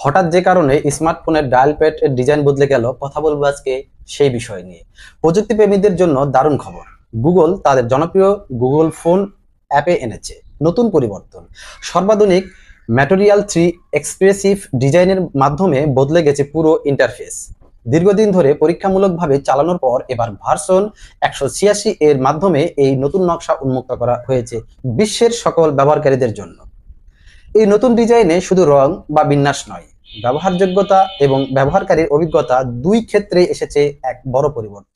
হঠাৎ যে কারণে স্মার্টফোনের ডায়াল প্যাড এর ডিজাইন বদলে গেল, কথা বলব আজকে সেই বিষয় নিয়ে। প্রযুক্তি প্রেমীদের জন্য দারুণ খবর। গুগল তাদের জনপ্রিয় গুগল ফোন অ্যাপে এনেছে। নতুন পরিবর্তন। সর্বাধুনিক ম্যাটেরিয়াল থ্রি এক্সপ্রেসিভ ডিজাইনের মাধ্যমে বদলে গেছে পুরো ইন্টারফেস। দীর্ঘদিন ধরে পরীক্ষামূলকভাবে চালানোর পর এবার ভার্সন একশো ছিয়াশি এর মাধ্যমে এই নতুন নকশা উন্মুক্ত করা হয়েছে বিশ্বের সকল ব্যবহারকারীদের জন্য। এই নতুন ডিজাইনে শুধু রং বা বিন্যাস নয় ব্যবহারযোগ্যতা এবং ব্যবহারকারীর অভিজ্ঞতা দুই ক্ষেত্রে এসেছে এক বড় পরিবর্তন।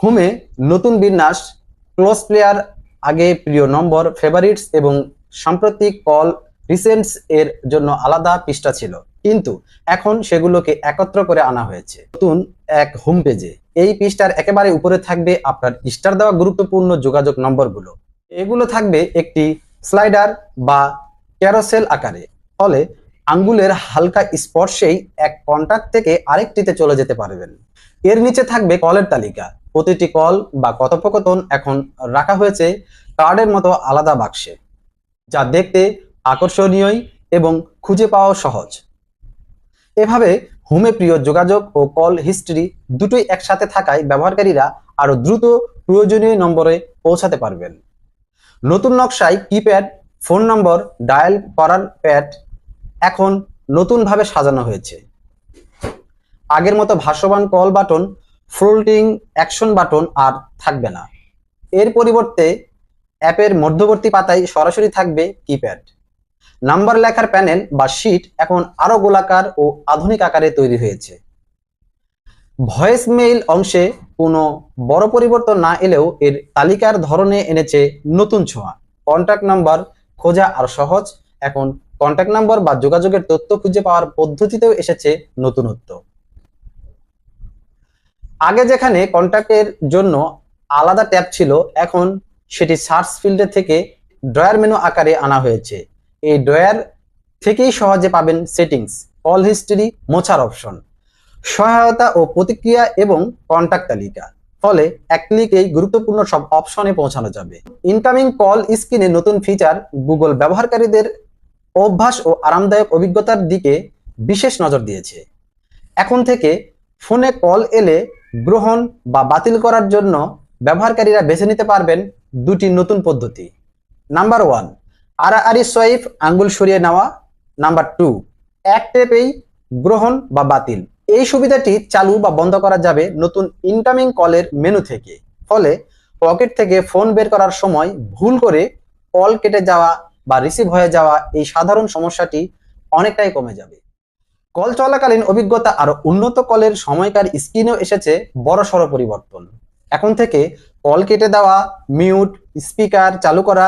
হোমে নতুন বিন্যাস, ক্লোজ প্লেয়ার, আগে প্রিয় নম্বর ফেভারিটস এবং সাম্প্রতিক কল রিসেন্টস এর জন্য আলাদা পৃষ্ঠা ছিল। কিন্তু এখন সেগুলোকে একত্র করে আনা হয়েছে। নতুন এক হোম পেজে এই পৃষ্ঠার একেবারে উপরে থাকবে আপনার স্টার দেওয়া গুরুত্বপূর্ণ যোগাযোগ নম্বরগুলো। এগুলো থাকবে একটি স্লাইডার বা ক্যারোসেল আকারে। ফলে আঙ্গুলের হালকা স্পর্শেই এক কন্টাক্ট থেকে আরেকটিতে চলে যেতে পারবেন। এর নিচে থাকবে কলের তালিকা। প্রতিটি কল বা কথোপকথন এখন রাখা হয়েছে কার্ডের মতো আলাদা বাক্সে, যা দেখতে আকর্ষণীয় এবং খুঁজে পাওয়া সহজ। এভাবে হোমে প্রিয় যোগাযোগ ও কল হিস্ট্রি দুটোই একসাথে থাকায় ব্যবহারকারীরা আরও দ্রুত প্রয়োজনীয় নম্বরে পৌঁছাতে পারবেন। নতুন নকশায় কিপ্যাড, ফোন নম্বর, ডায়াল করার প্যাড এখন নতুনভাবে সাজানো হয়েছে। আগের মতো ভাসমান call button folding action button আর থাকবে না। এর পরিবর্তে অ্যাপের মধ্যবর্তী পাতায় সরাসরি থাকবে কিপ্যাড নাম্বার লেখার প্যানেল বা শিট এখন আরও গোলাকার ও আধুনিক আকারে তৈরি হয়েছে। ভয়েস মেইল অংশে কোনো বড় পরিবর্তন না এলেও এর তালিকার ধরনে এনেছে নতুন ছোঁয়া। কন্ট্যাক্ট নাম্বার খোঁজা আর সহজ, এখন কন্ট্যাক্ট নাম্বার বা যোগাযোগের তথ্য খুঁজে পাওয়ার পদ্ধতিতেও এসেছে নতুনত্ব আগে যেখানে কন্ট্যাক্টের জন্য আলাদা ট্যাব ছিল, এখন সেটি সার্চ ফিল্ডে থেকে ড্রয়ার মেনু আকারে আনা হয়েছে। এই ড্রয়ার থেকেই সহজে পাবেন সেটিংস কল হিস্ট্রি মোছার অপশন সহায়তা ও প্রতিক্রিয়া এবং কন্ট্যাক্ট তালিকা। ফলে এক ক্লিকেই গুরুত্বপূর্ণ সব অপশনে পৌঁছানো যাবে। ইনকামিং কল স্ক্রিনে নতুন ফিচার গুগল ব্যবহারকারীদের অভ্যাস ও আরামদায়ক অভিজ্ঞতার দিকে বিশেষ নজর দিয়েছে। এখন থেকে ফোনে কল এলে গ্রহণ বা বাতিল করার জন্য ব্যবহারকারীরা বেছে নিতে পারবেন দুটি নতুন পদ্ধতি। নাম্বার ওয়ান, আড়াআড়ি সোয়াইপ আঙ্গুল সরিয়ে নেওয়া। নাম্বার টু, এক টেপেই গ্রহণ বা বাতিল। এই সুবিধাটি চালু বা বন্ধ করা যাবে নতুন ইনকামিং কলের মেনু থেকে। ফলে পকেট থেকে ফোন বের করার সময় ভুল করে কল কেটে যাওয়া বা রিসিভ হয়ে যাওয়া এই সাধারণ সমস্যাটি অনেকটাই কমে যাবে। কল চলাকালীন অভিজ্ঞতা আরও উন্নত কলের সময়কার স্ক্রিনেও এসেছে বড়সড় পরিবর্তন। এখন থেকে কল কেটে দেওয়া মিউট স্পিকার চালু করা,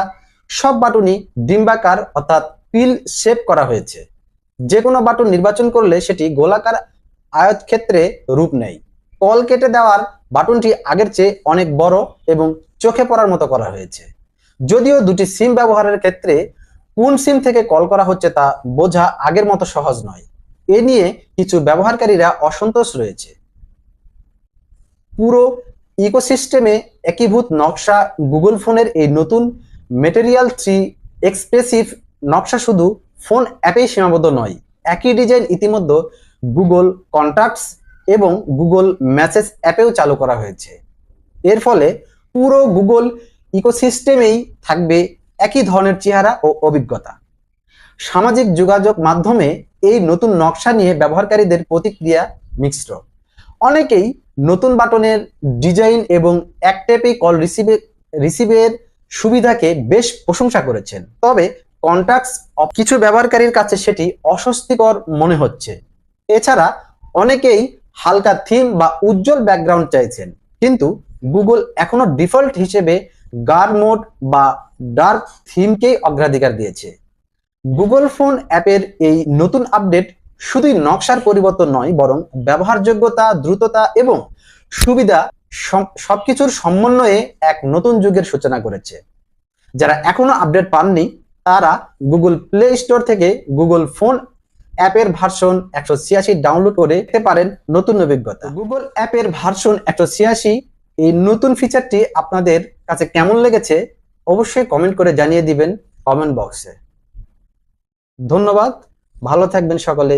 সব বাটনই ডিম্বাকার অর্থাৎ পিল শেপ করা হয়েছে। যে কোনো বাটন নির্বাচন করলে সেটি গোলাকার আয়তক্ষেত্রে রূপ নেয়। কল কেটে দেওয়ার বাটনটি আগের চেয়ে অনেক বড় এবং চোখে পড়ার মতো করা হয়েছে। যদিও দুটি সিম ব্যবহারের ক্ষেত্রে কোন সিম থেকে কল করা হচ্ছে তা বোঝা আগের মতো সহজ নয়। এ নিয়ে কিছু ব্যবহারকারীরা অসন্তোষ রয়েছে। পুরো ইকোসিস্টেমে একীভূত নকশা গুগল ফোনের এই নতুন মেটেরিয়াল থ্রি এক্সপ্রেসিভ নকশা শুধু ফোন অ্যাপেই সীমাবদ্ধ নয়, একই ডিজাইন ইতিমধ্যে গুগল কন্ট্যাক্টস এবং গুগল মেসেজ অ্যাপেও চালু করা হয়েছে। এর ফলে পুরো গুগল ইকোসিস্টেমেই থাকবে একই ধরনের চেহারা ও অভিজ্ঞতা। সামাজিক যোগাযোগ মাধ্যমে এই নতুন নকশা নিয়ে ব্যবহারকারীদের প্রতিক্রিয়া মিশ্র। অনেকেই নতুন বাটনের ডিজাইন এবং এক ট্যাপেই কল রিসিভে রিসিভের সুবিধাকে বেশ প্রশংসা করেছেন। তবে কন্ট্যাক্টস কিছু ব্যবহারকারীর কাছে সেটি অস্বস্তিকর মনে হচ্ছে। এছাড়া অনেকেই হালকা থিম বা উজ্জ্বল ব্যাকগ্রাউন্ড চাইছেন। কিন্তু গুগল এখনও ডিফল্ট হিসেবে গার মোড বা ডার্ক থিমকেই অগ্রাধিকার দিয়েছে। গুগল ফোন অ্যাপের এই নতুন আপডেট শুধুই নকশার পরিবর্তন নয়, বরং ব্যবহারযোগ্যতা, দ্রুততা এবং সুবিধা সব- সবকিছুর সমন্বয়ে এক নতুন যুগের সূচনা করেছে। যারা এখনও আপডেট পাননি, তারা গুগল প্লে স্টোর থেকে গুগল ফোন অ্যাপের ভার্সন একশো ছিয়াশি ডাউনলোড করে দেখতে পারেন নতুন অভিজ্ঞতা। গুগল অ্যাপের ভার্সন একশো ছিয়াশি, এই নতুন ফিচারটি আপনাদের কাছে কেমন লেগেছে অবশ্যই কমেন্ট করে জানিয়ে দিবেন কমেন্ট বক্সে ধন্যবাদ ভালো থাকবেন সকলে।